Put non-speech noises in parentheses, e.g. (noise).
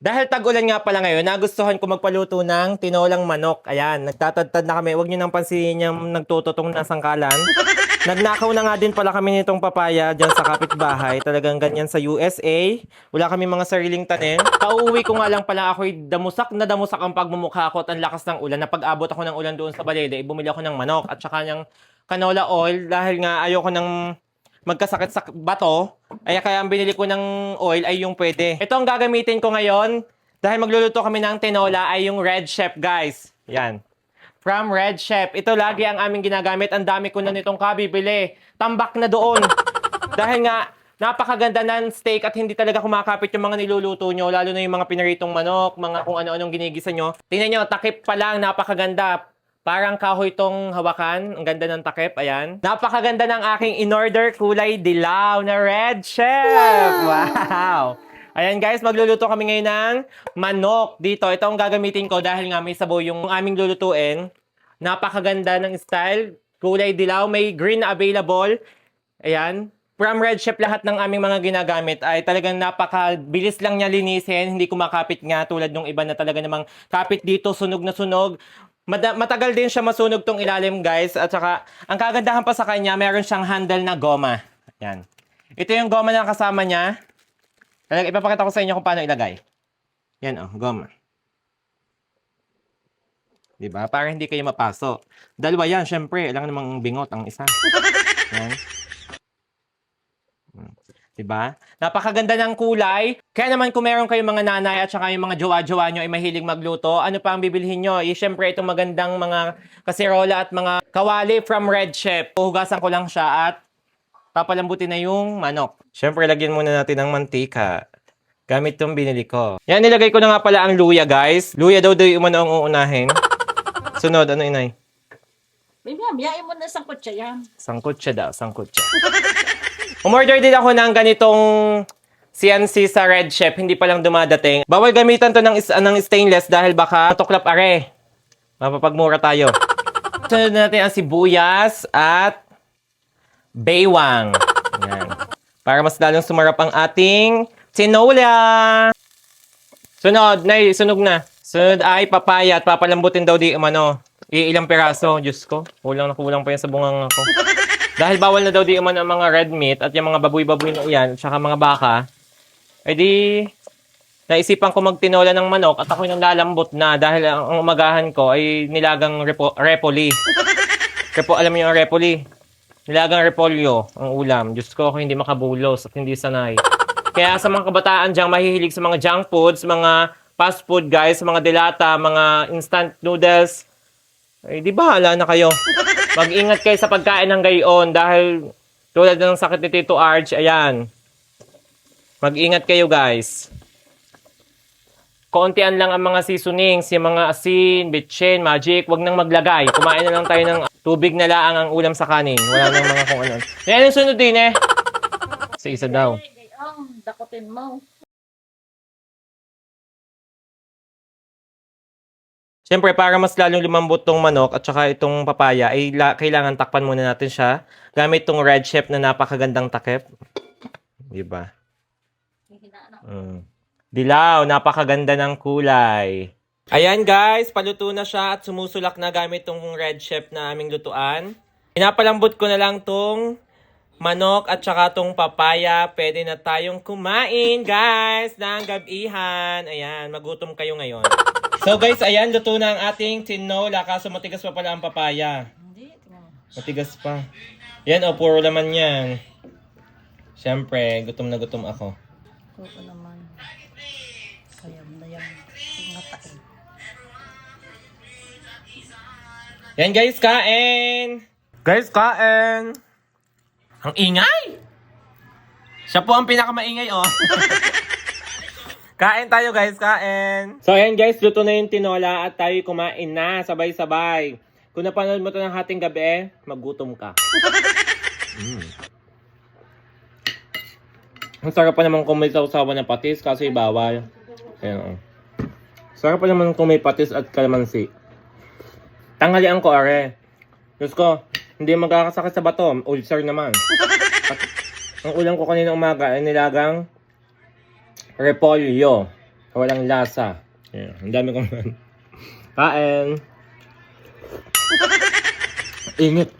Dahil tag-ulan nga pala ngayon, nagustuhan ko magpaluto ng tinolang manok. Ayan, nagtatadtad na kami. Huwag nyo nang pansinin yung nagtututong na sangkalan. Nagnakaw na nga din pala kami nitong papaya dyan sa kapitbahay. Talagang ganyan sa USA. Wala kami mga sariling tanim. Pauwi ko nga lang pala ako'y damusak na damusak ang pagmumukha ko at ang lakas ng ulan. Napag-abot ako ng ulan doon sa Balele, bumili ako ng manok at saka ng canola oil dahil nga ayoko ng magkasakit sa bato, ay kaya ang binili ko ng oil ay yung pwede. Ito ang gagamitin ko ngayon dahil magluluto kami ng tinola ay yung Red Chef, guys. Yan. From Red Chef. Ito lagi ang aming ginagamit. Ang dami ko na nitong kabibili. Tambak na doon. dahil nga, napakaganda ng steak at hindi talaga kumakapit yung mga niluluto nyo, lalo na yung mga pinaritong manok, mga kung ano-anong ginigisa nyo. Tingnan nyo, takip pa lang, napakaganda. Parang kahoy tong hawakan. Ang ganda ng takip. Ayan. Napakaganda ng aking in-order kulay dilaw na Red Chef. Wow. Ayan guys, magluluto kami ngayon ng manok dito. Ito ang gagamitin ko dahil nga may sabaw yung aming lulutuin. Napakaganda ng style. Kulay dilaw. May green na available. Ayan. From Red Chef lahat ng aming mga ginagamit ay talagang napakabilis lang niya linisin. Hindi kumakapit nga tulad ng iba na talaga namang kapit dito, sunog na sunog. Mada- matagal din siya masunog tong ilalim guys. At saka, ang kagandahan pa sa kanya, meron siyang handle na goma. Yan. Ito yung goma na kasama niya. Ipapakita ko sa inyo kung paano ilagay. Yan oh, goma. Diba? Para hindi kayo mapaso. Dalawa yan, syempre. Alam namang bingot ang isa. Yan. Hmm. Diba? Napakaganda ng kulay. Kaya naman kung meron kayong mga nanay at saka yung mga jowa-jowa nyo ay mahilig magluto, ano pa ang bibilhin nyo? Eh, syempre itong magandang mga kasirola at mga kawali from Red Chef. Hugasan ko lang siya at papalambutin na yung manok. Syempre, lagyan muna natin ng mantika. Gamit itong binili ko. Yan, nilagay ko na nga pala ang luya, guys. Luya daw daw yung umano ang uunahin. (laughs) Sunod, ano inay? Baby, biyain mo na sa kutsa yan. Sangkot siya daw, sangkot siya. (laughs) Umorder din ako ng ganitong CNC sa Red Chef, hindi pa lang dumadating. Bawal gamitan to ng, is- ng stainless dahil baka tuklap are. Mapapagmura tayo. (laughs) Sunod natin ang sibuyas at baywang. Yan. Para mas lalong sumarap ang ating tinola. Sunod, nay, sunog na. Sunod ay papaya at papalambutin daw di umano. Iilang piraso, Diyos ko. Kulang na kulang pa yan sa bungang ako. Dahil bawal na daw di umano ang mga red meat at yung mga baboy-baboy na iyan, at saka mga baka, ay di, naisipan ko magtinola ng manok at ako'y nang lalambot na dahil ang ang umagahan ko ay nilagang repo, repoli. Repo, alam niyo yung repoli? Nilagang repolyo ang ulam. Diyos ko, ako hindi makabulos at hindi sanay. Kaya sa mga kabataan dyan, mahihilig sa mga junk foods, mga fast food guys, mga delata, mga instant noodles, ay di bahala na kayo. Mag-ingat kayo sa pagkain ng gayon dahil tulad ng sakit ni Tito Arch, ayan. Mag-ingat kayo guys. Kontian lang ang mga seasonings, yung mga asin, bitchin, magic, wag nang maglagay. Kumain na lang tayo ng tubig na laang ang ulam sa kanin. Wala nang mga kung ano. Yan yung sunod din eh. Sa isa daw. Ang dakotin mo. Siyempre, para mas lalong lumambot tong manok at saka itong papaya, ay la- kailangan takpan muna natin siya gamit tong red chef na napakagandang takip. Hihinaan ako. Mm. Dilaw, napakaganda ng kulay. Ayan guys, paluto na siya at sumusulak na gamit tong red chef na aming lutuan. Pinapalambot ko na lang tong manok at saka tong papaya. Pwede na tayong kumain guys ng gabihan. Ayan, magutom kayo ngayon. So guys, ayan, luto na ang ating tinola kaso matigas pa pala ang papaya. Hindi, tingnan mo. Matigas pa. Yan o, puro laman yan. Siyempre, gutom na gutom ako. Kuko naman. Sayam na yan. Tingatain. Yan guys, kain! Guys, kain! Ang ingay! Siya po ang pinakamaingay, oh. (laughs) kain tayo guys, kain! So ayan guys, luto na yung tinola at tayo kumain na, sabay-sabay. Kung napanood mo to ng hating gabi, magutom ka. Mm. Ang sarap pa naman kung may sausawan ng patis kasi bawal. Ayan, oh. Sarap pa naman kung may patis at kalamansi. Tanghalian ko, are. Diyos ko, hindi magkakasakit sa bato. Ulcer naman. At ang ulam ko kanina umaga ay nilagang repolyo. Walang lasa. Ayan, ang dami kong (laughs) Kain. Init.